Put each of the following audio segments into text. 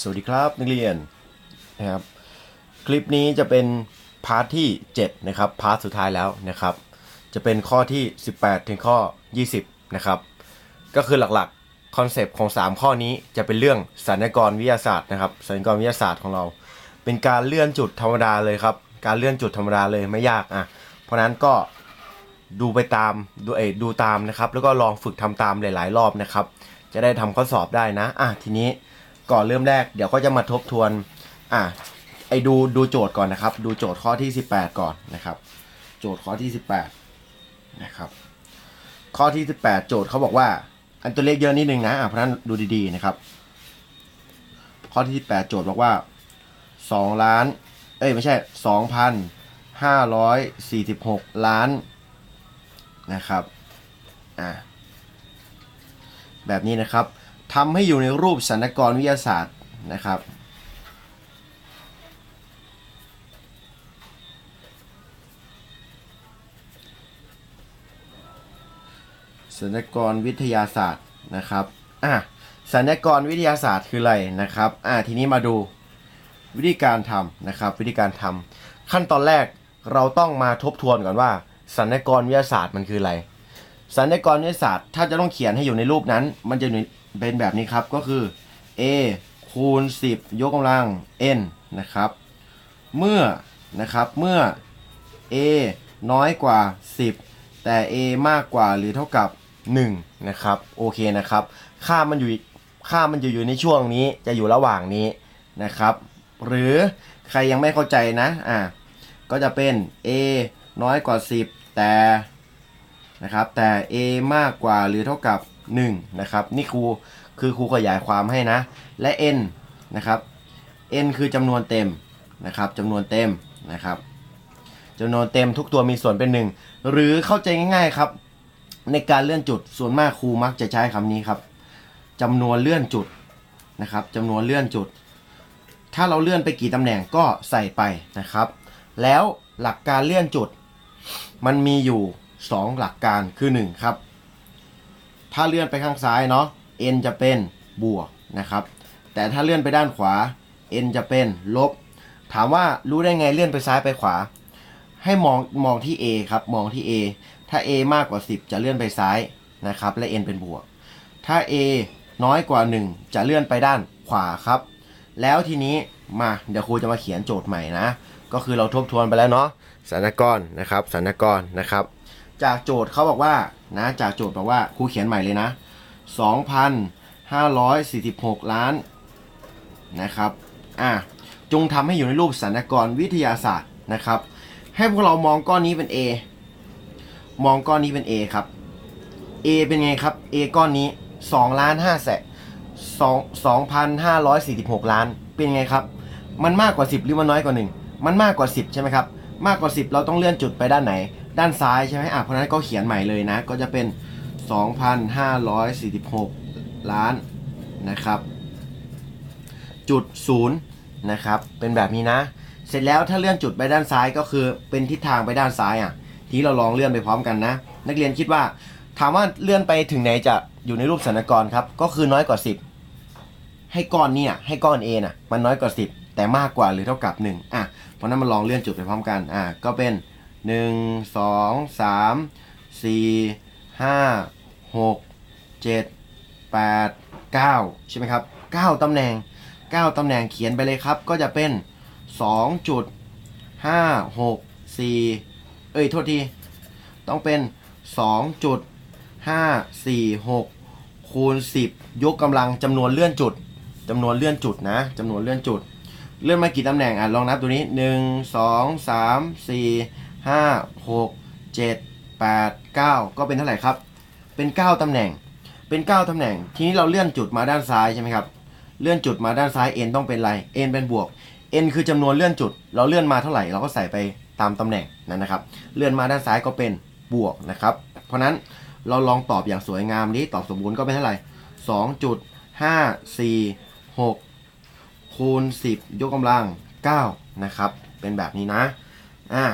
สวัสดีครับนักเรียนนะครับคลิปนี้จะเป็นพาร์ทที่ 7 นะครับพาร์ทสุดท้ายแล้วนะครับ จะเป็นข้อที่ 18 ถึงข้อ 20 นะครับ ก็คือหลักๆคอนเซปต์ของ 3 ข้อนี้จะเป็นเรื่องสัญญกรวิทยาศาสตร์นะครับสัญญกรวิทยาศาสตร์ของเรา เป็นการเลื่อนจุดธรรมดาเลยครับ การเลื่อนจุดธรรมดาเลยไม่ยากอะเพราะนั้นก็ดูไปตามดูเอดูตามนะครับ แล้วก็ลองฝึกทำตามหลาย ๆ รอบนะครับ จะได้ทำข้อสอบได้นะอะทีนี้ ก่อนเริ่มแรกเดี๋ยวก็จะมาทบทวนอะไอดูดูโจทย์ก่อนนะครับ ดูโจทย์ข้อที่ 18 ก่อนนะครับ โจทย์ข้อที่ 18นะครับข้อที่ 18 โจทย์เขาบอกว่า อันตัวเลขเยอะนิดนึงนะอะเพราะนั้นดูดีๆนะครับ ข้อที่ 18 โจทย์บอกว่า2ล้าน เอ้ย ไม่ใช่ 2,546 ล้านนะครับอ่าแบบนี้นะครับ ทำให้อยู่ในรูปสัญกรวิทยาศาสตร์นะครับ สัญญกรวิทยาศาสตร์นะครับอะสัญญกรวิทยาศาสตร์คืออะไรนะครับอะทีนี้มาดูวิธีการทำนะครับ วิธีการทำขั้นตอนแรกเราต้องมาทบทวนก่อนว่า สัญญกรวิทยาศาสตร์มันคืออะไรสัญญกรวิทยาศาสตร์ถ้าจะต้องเขียนให้อยู่ในรูปนั้น มันจะ เป็นแบบนี้ครับก็คือ a คูณ 10 ยกกำลัง n นะครับ เมื่อนะครับเมื่อ a น้อยกว่า 10 แต่ a มากกว่าหรือเท่ากับ 1 นะครับโอเคนะครับ ค่ามันอยู่ค่ามันจะอยู่ในช่วงนี้จะอยู่ระหว่างนี้นะครับ หรือใครยังไม่เข้าใจนะอะก็จะเป็น a น้อยกว่า 10 แต่นะครับแต่ a มากกว่าหรือเท่ากับ 1นะครับนี่ครูคือครูขยายความให้นะ และ n นะครับ n คือจำนวนเต็มนะครับจำนวนเต็มนะครับจำนวนเต็มทุกตัวมีส่วนเป็น 1 หรือเข้าใจง่ายๆครับ ในการเลื่อนจุดส่วนมากครูมักจะใช้คำนี้ครับจำนวนเลื่อนจุดนะครับจำนวนเลื่อนจุด ถ้าเราเลื่อนไปกี่ตำแหน่งก็ใส่ไปนะครับ แล้วหลักการเลื่อนจุด มันมีอยู่ 2 หลักการคือ 1 ครับ ถ้าเลื่อนไปข้างซ้ายเนาะ n จะเป็นบวกนะครับ แต่ถ้าเลื่อนไปด้านขวา n จะเป็นลบ ถามว่ารู้ได้ไงเลื่อนไปซ้ายไปขวา ให้มองมองที่ a ครับ มองที่ a ถ้า a มากกว่า 10 จะเลื่อนไปซ้ายนะครับ และ n เป็นบวก ถ้า a น้อยกว่า 1 จะเลื่อนไปด้านขวาครับ แล้วทีนี้มาเดี๋ยวครูจะมาเขียนโจทย์ใหม่นะ ก็คือเราทบทวนไปแล้วเนาะสัญญกรนะครับสัญญกรนะครับ จากโจทย์เขาบอกว่า นะจากโจทย์บอกว่าครูเขียนใหม่เลยนะ 2,546 ล้านนะครับอะจงทำให้อยู่ในรูปสัญญกรวิทยาศาสตร์นะครับ ให้พวกเรามองก้อนนี้เป็น A มองก้อนนี้เป็น A ครับ A เป็นไงครับ A ก้อนนี้2ล้าน5แสน2 2,546 ล้าน เป็นไงครับ มันมากกว่า 10 หรือมันน้อยกว่า 1 มันมากกว่า 10 ใช่ไหมครับ มากกว่า 10 เราต้องเลื่อนจุดไปด้านไหน ด้านซ้ายใช่ไหมอะเพราะนั้นก็เขียนใหม่เลยนะ ก็จะเป็น 2,546 ล้านนะครับ จุดศูนย์นะครับ เป็นแบบนี้นะ เสร็จแล้วถ้าเลื่อนจุดไปด้านซ้ายก็คือเป็นทิศทางไปด้านซ้ายอะ ทีนี้เราลองเลื่อนไปพร้อมกันนะ นักเรียนคิดว่า ถามว่าเลื่อนไปถึงไหนจะอยู่ในรูปสัญญกรครับ ก็คือน้อยกว่า 10 ให้ก้อนเนี่ยให้ก้อน A น่ะ มันน้อยกว่า 10 แต่มากกว่าหรือเท่ากับ 1 อะ เพราะนั้นมาลองเลื่อนจุดไปพร้อมกัน อะ ก็เป็น 1 2 3 4 5 6 7 8 9ใช่ไหมครับ9ตำแหน่ง9ตำแหน่งเขียนไปเลยครับ ก็จะเป็น2จุด5 6 4เอ้ยโทษที ต้องเป็น2จุด5 4 6คูณ10ยกกำลังจำนวนเลื่อนจุดจำนวนเลื่อนจุดนะจำนวนเลื่อนจุด เลื่อนมากี่ตำแหน่งอะลองนับตัวนี้1 2 3 4 5 6 7 8 9 ก็เป็นเท่าไหร่ครับ เป็น 9 ตำแหน่ง เป็น 9 ตำแหน่ง ทีนี้เราเลื่อนจุดมาด้านซ้ายใช่ไหมครับ เลื่อนจุดมาด้านซ้าย n ต้องเป็นอะไร n เป็นบวก n คือจำนวนเลื่อนจุด เราเลื่อนมาเท่าไหร่เราก็ใส่ไปตามตำแหน่งนั้นนะครับ เลื่อนมาด้านซ้ายก็เป็นบวกนะครับ เพราะนั้นเราลองตอบอย่างสวยงามนี้ตอบสมบูรณ์ก็เป็นเท่าไหร่สองจุดห้าสี่หกคูณสิบยกกำลังเก้านะครับ เป็นแบบนี้นะ อ่า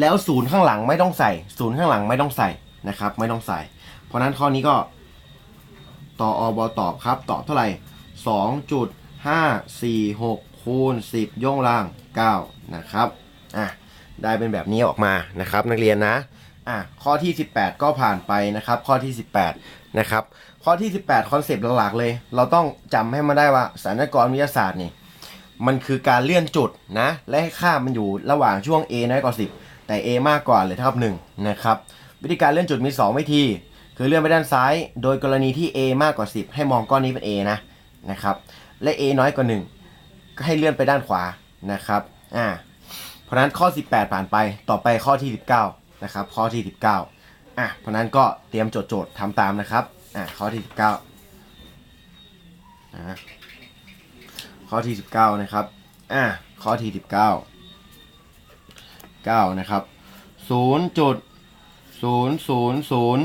แล้วศูนย์ข้างหลังไม่ต้องใส่ ศูนย์ข้างหลังไม่ต้องใส่นะครับ ไม่ต้องใส่ เพราะนั้นข้อนี้ก็ ต่ออบตอบครับ ตอบเท่าไหร่2.546คูณ10ยกกำลัง9 นะครับอะได้เป็นแบบนี้ออกมานะครับ นักเรียนนะอะข้อที่ 18 ก็ผ่านไปนะครับ ข้อที่ 18 นะครับ ข้อที่ 18 คอนเซปต์หลักๆเลย เราต้องจำให้มันได้ว่าสถานกรณ์วิทยาศาสตร์นี่มันคือการเลื่อนจุดนะ และให้ค่ามันอยู่ระหว่างช่วง a น้อยกว่า10 แต่ a มากกว่าหรือเท่ากับ1นะครับวิธีการเลื่อนจุดมี 2 วิธี คือเลื่อนไปด้านซ้าย โดยกรณีที่ a มากกว่า 10 ให้มองก้อนนี้เป็น a นะนะครับและ a น้อยกว่า 1 ก็ให้เลื่อนไปด้านขวานะครับอ่าเพราะนั้นข้อ 18 ผ่านไปต่อไปข้อที่ 19นะครับข้อที่ 19อะเพราะนั้นก็เตรียมโจทย์ๆทำตามนะครับอะข้อที่ 19นะข้อที่ 19 นะครับ อะ ข้อที่ 19 9 นะครับ0จุด0 0 0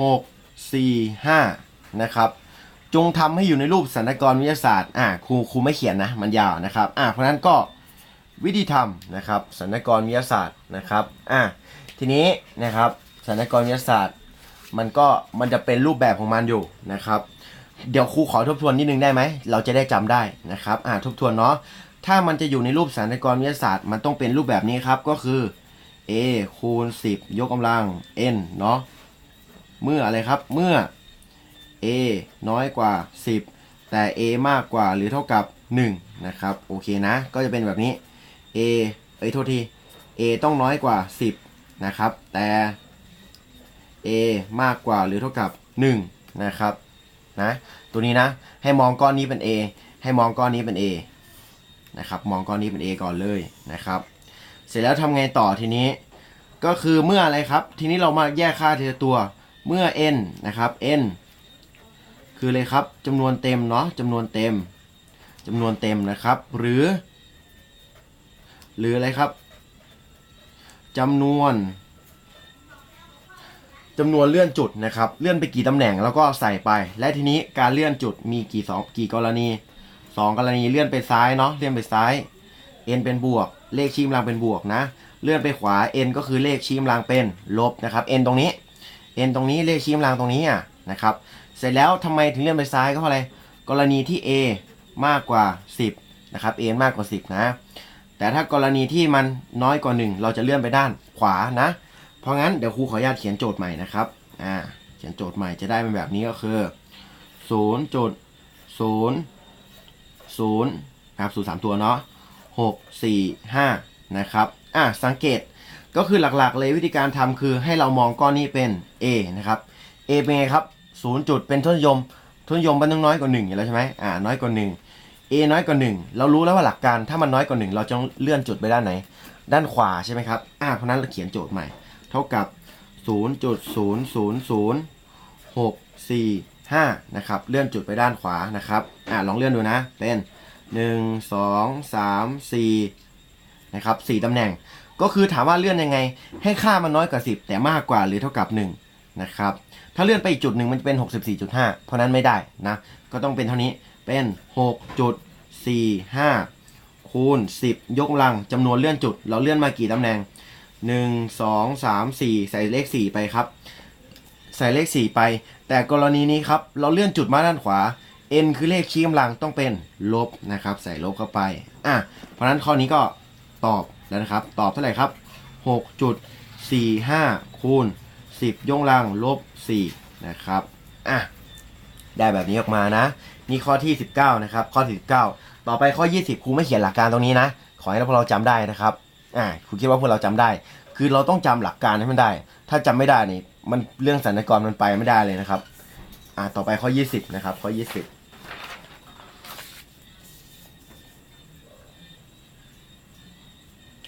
6 4 5 นะครับ จงทำให้อยู่ในรูปสันกรวิทยาศาสตร์ อะครูครูไม่เขียนนะ มันยาวนะครับ อะเพราะนั้นก็วิธีทำนะครับสันกรวิทยาศาสตร์นะครับ อะทีนี้นะครับสันกรวิทยาศาสตร์ มันก็มันจะเป็นรูปแบบของมันอยู่นะครับ เดี๋ยวครูขอทบทวนนิดนึงได้ไหม เราจะได้จำได้นะครับ อ่าทบทวนเนาะ ถ้ามันจะอยู่ในรูปสถานกรวิทยาศาสตร์ มันต้องเป็นรูปแบบนี้ครับก็คือ a คูณ 10 ยกกำลัง n เนาะเมื่ออะไรครับเมื่อ a น้อยกว่า 10 แต่ a มากกว่าหรือเท่ากับ 1 นะครับ โอเคนะ ก็จะเป็นแบบนี้ a เอ้ยโทษที a ต้องน้อยกว่า 10 นะครับ แต่ a มากกว่าหรือเท่ากับ 1 นะครับนะตัวนี้นะให้มองก้อนนี้เป็น a ให้มองก้อนนี้เป็น a นะครับมองก้อนนี้เป็น a ก่อนเลยนะครับ เสร็จแล้วทำไงต่อทีนี้ ก็คือเมื่ออะไรครับ ทีนี้เรามาแยกค่าทีละตัวเมื่อ n นะครับ n คือเลยครับจำนวนเต็มเนาะจำนวนเต็มจำนวนเต็มนะครับ หรือ หรืออะไรครับจำนวนจำนวนเลื่อนจุดนะครับ เลื่อนไปกี่ตำแหน่งแล้วก็ใส่ไป และทีนี้การเลื่อนจุดมีกี่สองกี่กรณี สองกรณีเลื่อนไปซ้ายเนาะเลื่อนไปซ้าย n เป็นบวก เลขชี้กำลังเป็นบวกนะ เลื่อนไปขวา n ก็คือเลขชี้กำลังเป็นลบนะครับ n ตรงนี้ n ตรงนี้เลขชี้กำลังตรงนี้อะนะครับ เสร็จแล้วทำไมถึงเลื่อนไปซ้ายก็เพราะอะไร กรณีที่ a มากกว่า 10นะครับ a มากกว่า 10 นะ แต่ถ้ากรณีที่มันน้อยกว่า 1 เราจะเลื่อนไปด้านขวานะ เพราะงั้นเดี๋ยวครูขออนุญาตเขียนโจทย์ใหม่นะครับ อ่า เขียนโจทย์ใหม่จะได้เป็นแบบนี้ก็คือ 0จุด0 0ครับ0 3ตัวเนาะ6 4 5นะครับอะสังเกตก็คือหลักๆเลยวิธีการทำคือให้เรามองก้อนนี้เป็น A นะครับ A เป็นไงครับ0จุดเป็นทุนนิยมทุนนิยมมันต้องน้อยกว่า1อยู่แล้วใช่ไหมอ่าน้อยกว่า 1 A น้อยกว่า 1 เรารู้แล้วว่าหลักการถ้ามันน้อยกว่า 1 เราจะเลื่อนจุดไปด้านไหน ด้านขวาใช่ไหมครับอ่าเพราะนั้นเราเขียนโจทย์ใหม่ เท่ากับ 0.000 6 4 5นะครับเลื่อนจุดไปด้านขวานะครับอ่าลองเลื่อนดูนะ เป็น 1 2 3 4นะครับ4ตำแหน่ง ก็คือถามว่าเลื่อนยังไง ให้ค่ามันน้อยกว่า 10 แต่มากกว่าหรือเท่ากับ 1 นะครับ ถ้าเลื่อนไปอีกจุดหนึ่งมันจะเป็น 64.5 เพราะนั้นไม่ได้นะ ก็ต้องเป็นเท่านี้เป็น 6.45 คูณ 10 ยกกำลังจำนวนเลื่อนจุด เราเลื่อนมากี่ตำแหน่ง 1 2 3 4 ใส่เลข 4 ไปครับ ใส่เลข 4 ไป แต่กรณีนี้ครับเราเลื่อนจุดมาด้านขวา n คือเลขชี้กำลังต้องเป็นลบนะครับ ใส่ลบเข้าไปอะเพราะนั้นข้อนี้ก็ตอบแล้วนะครับ ตอบเท่าไหร่ครับ6.45คูณ10 ยกกำลังลบ4นะครับอะได้แบบนี้ออกมานะ นี่ข้อที่ 19 นะครับ ข้อที่19 ต่อไปข้อ 20 ครูไม่เขียนหลักการตรงนี้นะ ขอให้พวกเราจำได้นะครับอ่าครูคิดว่าพวกเราจำได้ คือเราต้องจำหลักการให้มันได้ ถ้าจำไม่ได้นี่มันเรื่องสันนิกรมันไปไม่ได้เลยนะครับ อ่าต่อไปข้อ 20 นะครับ ข้อ 20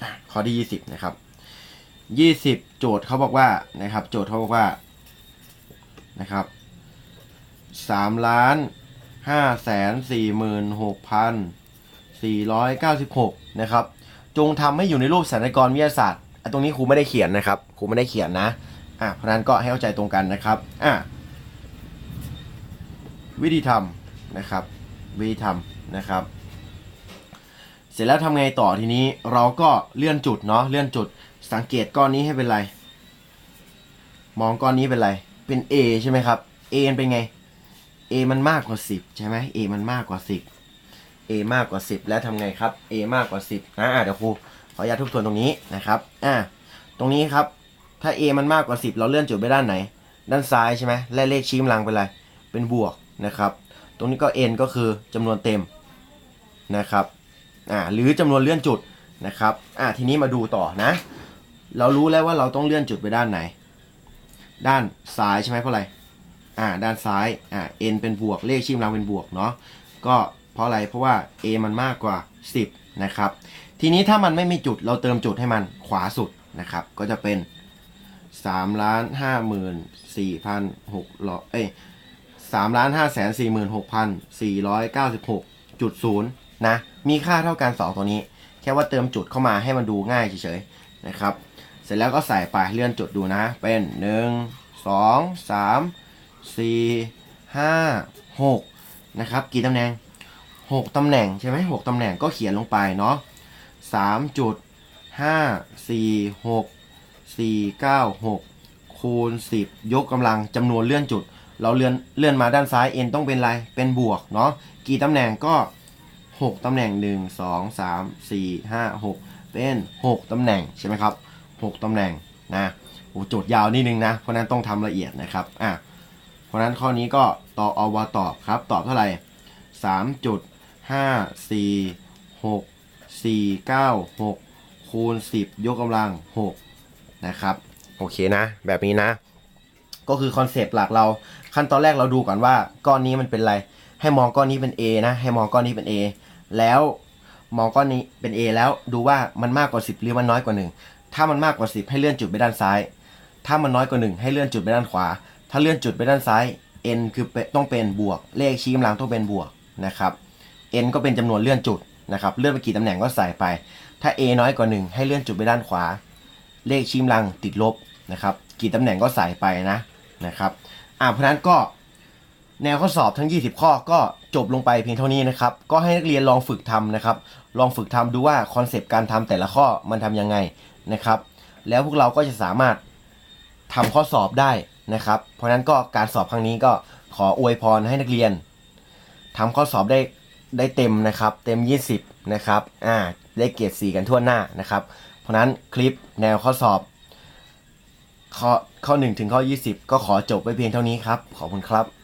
อะข้อที่20นะครับ20โจทย์เขาบอกว่านะครับ โจทย์เขาบอกว่านะครับ3ล้าน5แสน4หมื่น6พัน496นะครับ จงทำให้อยู่ในรูปสถานกรวิทยาศาสตร์ ตรงนี้ครูไม่ได้เขียนนะครับครูไม่ได้เขียนนะอะเพราะนั้นก็ให้เข้าใจตรงกันนะครับอะวิธีทำนะครับวิธีทำนะครับ เสร็จแล้วทำไงต่อทีนี้เราก็เลื่อนจุดเนาะเลื่อนจุดสังเกตก้อนนี้ให้เป็นไร มองก้อนนี้เป็นไร เป็น A ใช่ไหมครับ A เป็นไง A มันมากกว่า 10 ใช่ไหม a มันมากกว่า 10 a มากกว่า 10 แล้วทำไงครับ a มากกว่า 10นะเดี๋ยวครู ขออนุญาตทบทวนตรงนี้นะครับ อะตรงนี้ครับ ถ้า a มันมากกว่า 10 เราเลื่อนจุดไปด้านไหน ด้านซ้ายใช่ไหมและเลขชี้กำลังเป็นอะไร เป็นบวกนะครับ ตรงนี้ก็ n ก็คือจำนวนเต็มนะครับ อ่า หรือจำนวนเลื่อนจุดนะครับ อ่า ทีนี้มาดูต่อนะ เรารู้แล้วว่าเราต้องเลื่อนจุดไปด้านไหน ด้านซ้ายใช่ไหมเพราะอะไร อ่า ด้านซ้าย อ่า n เป็นบวก เลขชี้กำลังเป็นบวกเนาะ ก็เพราะอะไร เพราะว่า a มันมากกว่า 10 นะครับ ทีนี้ถ้ามันไม่มีจุดเราเติมจุดให้มันขวาสุดนะครับ ก็จะเป็น3ล้าน5หมื่น4พัน6ร้อยเอ้ย3ล้าน5แสน4หมื่น6พัน496จุดศูนย์นะ มีค่าเท่ากัน2ตัวนี้ แค่ว่าเติมจุดเข้ามาให้มันดูง่ายเฉยๆนะครับ เสร็จแล้วก็ใส่ไปเลื่อนจุดดูนะ เป็น1 2 3 4 5 6นะครับ กี่ตำแหน่ง6ตำแหน่งใช่ไหม6ตำแหน่งก็เขียนลงไปเนาะ 3จุด5 4 6 4 9 6 คูณ 10 ยกกำลังจำนวนเลื่อนจุด เราเลื่อนเลื่อนมาด้านซ้ายเอ็นต้องเป็นไร เป็นบวกเนาะ กี่ตำแหน่งก็ 6 ตำแหน่ง 1 2 3 4 5 6 เป็น 6 ตำแหน่งใช่ไหมครับ 6 ตำแหน่งนะโอ้จทยยาวนิดนึงนะ เพราะนั้นต้องทำละเอียดนะครับ อะ เพราะนั้นข้อนี้ก็ตอบอวตอบครับ ตอบเท่าไหร่3.5 4 6 สี่เก้าหกคูณสิบยกกำลังหกนะครับ โอเคนะ แบบนี้นะ ก็คือคอนเซปต์หลักเราขั้นตอนแรกเราดูก่อนว่าก้อนนี้มันเป็นอะไร ให้มองก้อนนี้เป็น A นะ ให้มองก้อนนี้เป็น A แล้วมองก้อนนี้เป็น A แล้วดูว่ามันมากกว่า 10 หรือมันน้อยกว่า 1 ถ้ามันมากกว่า 10 ให้เลื่อนจุดไปด้านซ้าย ถ้ามันน้อยกว่า 1 ให้เลื่อนจุดไปด้านขวา ถ้าเลื่อนจุดไปด้านซ้าย n คือต้องเป็นบวก เลขชี้กำลังต้องเป็นบวกนะครับ n ก็เป็นจำนวนเลื่อนจุด นะครับเลื่อนไปกี่ตำแหน่งก็ใส่ไป ถ้า a น้อยกว่า 1 ให้เลื่อนจุดไปด้านขวา เลขชี้ลังติดลบนะครับกี่ตำแหน่งก็ใส่ไปนะนะครับอ่าเพราะนั้นก็แนวข้อสอบทั้ง 20 ข้อก็จบลงไปเพียงเท่านี้นะครับ ก็ให้นักเรียนลองฝึกทำนะครับ ลองฝึกทำดูว่าคอนเซปต์การทำแต่ละข้อมันทำยังไงนะครับ แล้วพวกเราก็จะสามารถทำข้อสอบได้นะครับ เพราะฉะนั้นก็การสอบครั้งนี้ก็ขออวยพรให้นักเรียนทำข้อสอบได้ ได้เต็มนะครับ เต็ม 20 นะครับ อ่า ได้เกรด4กันทั่วหน้านะครับ เพราะนั้นคลิปแนวข้อสอบ ข้อข้อ 1 ถึงข้อ 20 ก็ขอจบไว้เพียงเท่านี้ครับ ขอบคุณครับ